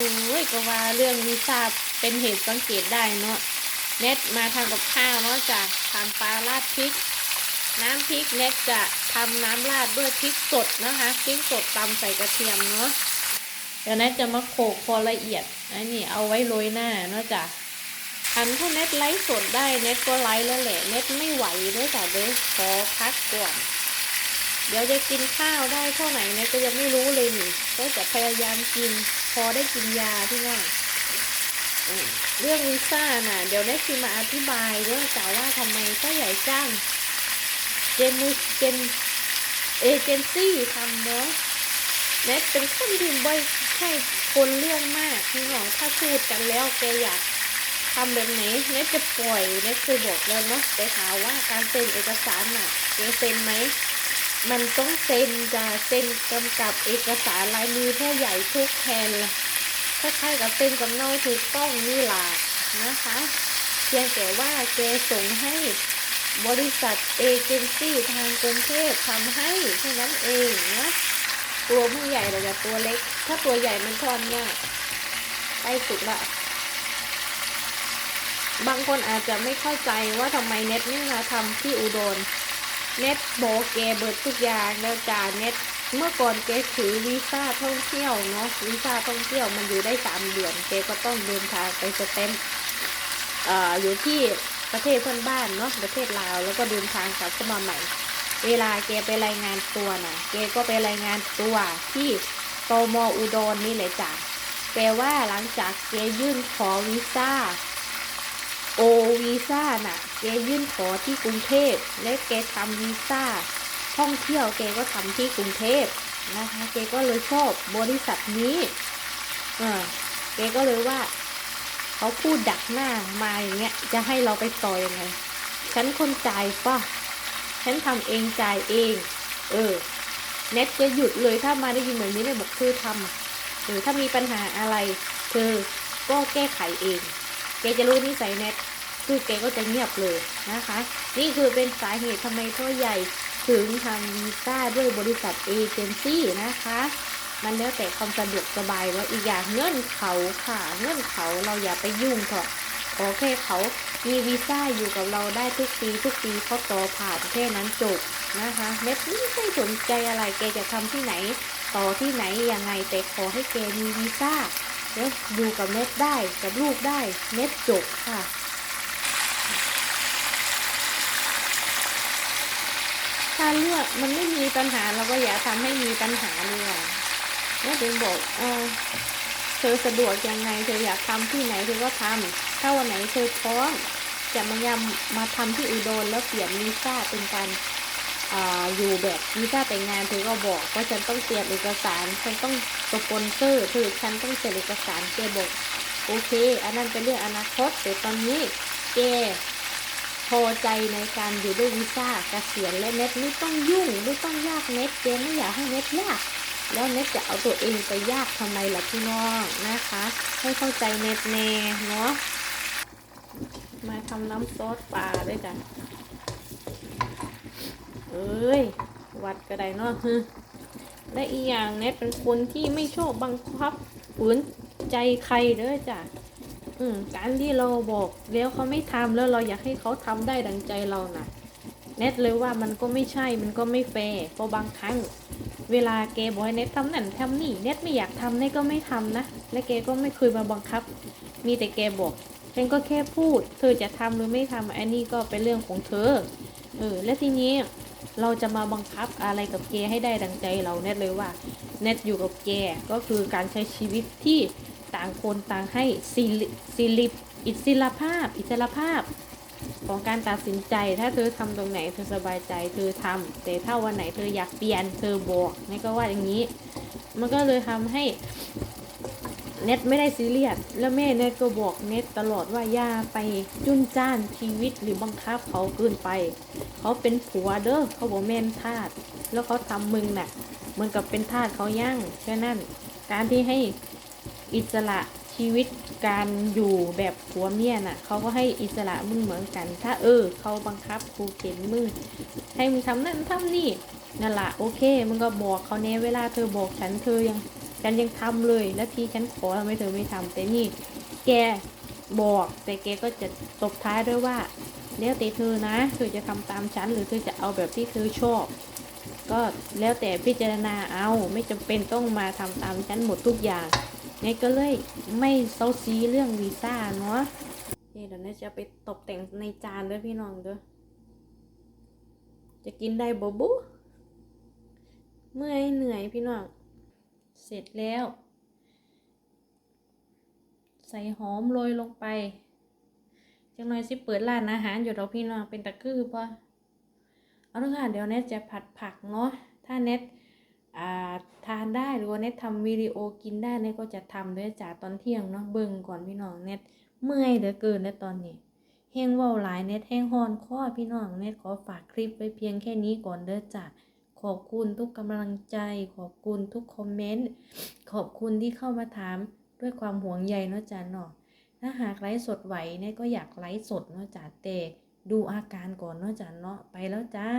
โอ้ยก็ว่าเรื่องวีซ่าเป็นเหตุสังเกตได้เนาะเน็ตมาทำกับข้าวเนาะจะทำปลาราดพริก น้ำพริกเน็ตจะทำน้ำราดด้วยพริกสดนะคะพริกสดตำใส่กระเทียมเนาะเดี๋ยวเน็ตจะมาโขลกพอละเอียดอันนี้เอาไว้โรยหน้าเนาะจ้ะอันถ้าเน็ตไลฟ์สดได้เน็ตก็ไลฟ์แล้วแหละเน็ตไม่ไหวด้วยจ้ะเด้อขอพักก่อน เดี๋ยวจะกินข้าวได้เท่าไหร่เนี่ยก็ยังไม่รู้เลยนี่ก็จะพยายามกิน พอได้กินยาที่ว่าเรื่องวีซ่าน่ะ เดี๋ยวได้คือมาอธิบายเรื่องจ่าว่าทำไมก็ใหญ่จ้างเจนิเจนเอเจนซี่ทำเนาะเน็ตเป็นคนที่บ่อยใช่คนเรื่องมากพี่น้องถ้าพูดกันแล้วแกอยากทำแบบไหนเน็ตจะปล่อยเน็ตเคยบอกแล้วเนาะไปหามว่าการเซ็นเอกสารน่ะแกเซ็นไหม มันต้องเซ็นจะเซ็นกำกับเอกสารลายมือพ่อใหญ่ทุกแทนละคล้ายๆกับเซ็นกับเนาถูกต้องนี่ล่ะนะคะ เพียงแต่ว่าแกส่งให้บริษัทเอเจนซี่ทางกรุงเทพทำให้เท่นั้นเองนะตัวผู้ใหญ่เราจะตัวเล็ก ถ้าตัวใหญ่มันทอนเนี่ยใกล้สุดละบางคนอาจจะไม่เข้าใจว่าทำไมเน็ตนี่มาทำที่อุดร เน็ตโบอกแกเบิดทุกอย่างแล้วจ่าเน็ตเมื่อก่อนแกถือวีซ่าท่องเที่ยวเนาะวีซ่าท่องเที่ยวมันอยู่ได้สามเดือนแกก็ต้องเดินทางไปสเต็มเอ่ออยู่ที่ประเทศเพื่อนบ้านเนาะประเทศลาวแล้วก็เดินทางกลับเข้ามาใหม่ เวลาแกไปรายงานตัวน่ะแกก็ไปรายงานตัวที่โตมอุดรนี่เลยจ้ะแปลว่าหลังจากแกยื่นขอวีซ่า โอวีซ่าน่ะแกยื่นขอที่กรุงเทพ และแกทำวีซ่าท่องเที่ยวแกก็ทำที่กรุงเทพนะคะแกก็เลยชอบบริษัทนี้เออแกก็เลยว่าเขาพูดดักหน้ามาอย่างเงี้ย จะให้เราไปต่อยังไง ฉันคนจ่ายป่ะ ฉันทำเองจ่ายเอง เออ เน็ตจะหยุดเลยถ้ามาได้ยินแบบนี้เลยบอกเธอทำหรือถ้ามีปัญหาอะไร เธอก็แก้ไขเอง แกจะรู้นิสัยเน็ตคือแกก็จะเงียบเลยนะคะ นี่คือเป็นสาเหตุทำไมพ่อใหญ่ถึงทำวีซ่าด้วยบริษัทเอเจนซี่นะคะ มันแล้วแต่ความสะดวกสบายแล้วอีกอย่างเงื่อนเขาค่ะเงื่อนเขาเราอย่าไปยุ่งเถอะขอแค่เขามีวีซ่าอยู่กับเราได้ทุกปีทุกปีเขาต่อผ่านแค่นั้นจบนะคะเน็ตไม่ได้สนใจอะไรแกจะทำที่ไหน ต่อที่ไหนยังไงแต่ขอให้แกมีวีซ่า แล้วอยู่กับเน็ตได้กับลูกได้เน็ตจบค่ะถ้าเลือกมันไม่มีปัญหาเราก็อย่าทำให้มีปัญหาเลยอะแล้วถึงบอกเออเธอสะดวกยังไงเธออยากทำที่ไหนเธอก็ทำถ้าวันไหนเธอพร้อมจะมายำมาทำที่อุดรแล้วเปลี่ยนวีซ่าเป็นการ อยู่แบบวีซ่าแต่งงานเธอก็บอกว่าฉันต้องเตรียมเอกสาร ฉันต้องสปอนเซอร์เธอฉันต้องเซ็นเอกสารแกบอกโอเค อันนั้นเป็นเรื่องอนาคตแต่ตอนนี้แกพอใจในการอยู่ด้วยวีซ่าเกษียณและเน็ตไม่ต้องยุ่งไม่ต้องยากเน็ตเจนไม่อยากให้เน็ตยาก แล้วเน็ตจะเอาตัวเองไปยากทำไมล่ะพี่น้องนะคะ ให้เข้าใจเน็ตแน่เนาะมาทำน้ำซอสปลาด้วยกัน เอ้ย วัดก็ได้เนาะฮึและอีกอย่างเน็ตเป็นคนที่ไม่ชอบบังคับฝืนใจใครเด้อจ้ะอืมการที่เราบอกแล้วเขาไม่ทำแล้วเราอยากให้เขาทำได้ดังใจเรานะ่ะเน็ตเลยว่ามันก็ไม่ใช่มันก็ไม่แฟร์เพราะบางครั้ง เวลาแกบอกให้เน็ตทำนั่นทำนี่เน็ตไม่อยากทำเน็ตก็ไม่ทำนะและแกก็ไม่เคยมาบังคับ มีแต่แกบอกฉันก็แค่พูด เธอจะทำหรือไม่ทำอันนี้ก็เป็นเรื่องของเธอเออและทีนี้ เราจะมาบังคับอะไรกับแกให้ได้ดังใจเราเน็ตเลยว่าเน็ตอยู่กับแกก็คือการใช้ชีวิตที่ต่างคนต่างให้สิริสิริอิสระภาพ อิสระภาพ ของการตัดสินใจ ถ้าเธอทำตรงไหนเธอสบายใจ เธอทำแต่ถ้าวันไหนเธออยากเปลี่ยน เธอบอกนี่ก็ว่าอย่างนี้ มันก็เลยทำให้ เน็ตไม่ได้ซีเรียสแล้วแม่เน็ตก็บอกเน็ตตลอดว่าอย่าไปจุนจ้านชีวิตหรือบังคับเขาเกินไป เขาเป็นผัวเด้อเขาบอกแม่นทาสแล้วเขาทำมึงน่ะเหมือนกับเป็นทาสเขาย่างแค่นั้น การที่ให้อิสระชีวิตการอยู่แบบผัวเมียน่ะเขาก็ให้อิสระมึงเหมือนกัน ถ้าเออเขาบังคับกูเข็นมึงให้มึงทำนั่นทำนี่นั่นละโอเคมึงก็บอกเขาแน่เวลาเธอบอกฉันเธอยัง ฉันยังทำเลยแล้วที่ฉันขอทำไมเธอไม่ทำแต่นี่แกบอกแต่แกก็จะตบท้ายด้วยว่าแล้วแต่เธอนะ เธอจะทำตามฉันหรือเธอจะเอาแบบที่เธอชอบ ก็แล้วแต่พิจารณาเอาไม่จำเป็นต้องมาทำตามฉันหมดทุกอย่างไงก็เลยไม่เซาซีเรื่องวีซ่าเนาะเดี๋ยวนี้จะไปตกแต่งในจานด้วยพี่น้องเด้อจะกินได้บ่บุเมื่อยเหนื่อยพี่น้อง เสร็จแล้ว ใส่หอมโรยลงไปจังหน่อยสิเปิดร้านอาหารอยู่ดอกพี่น้องเป็นตะคือปะเอาละค่ะเดี๋ยวเน็ตจะผัดผักเนาะถ้าเน็ตอ่าทานได้หรือว่าเน็ตทำวิดีโอกินได้เน็ตก็จะทำด้วยจ้าตอนเที่ยงเนาะเบิ่งก่อนพี่น้องเน็ตเมื่อยเหลือเกินในตอนนี้แห้งว่าหลายเน็ตแห้งฮอนข้อพี่น้องเน็ตขอฝากคลิปไว้เพียงแค่นี้ก่อนเด้อจ้า ขอบคุณทุกกำลังใจ ขอบคุณทุกคอมเมนต์ ขอบคุณที่เข้ามาถามด้วยความห่วงใยเนาะจ้าเนาะถ้าหากไลฟ์สดไหวเนี่ยก็อยากไลฟ์สดเนาะจ้าแต่ดูอาการก่อนเนาะจ้าเนาะไปแล้วจ้า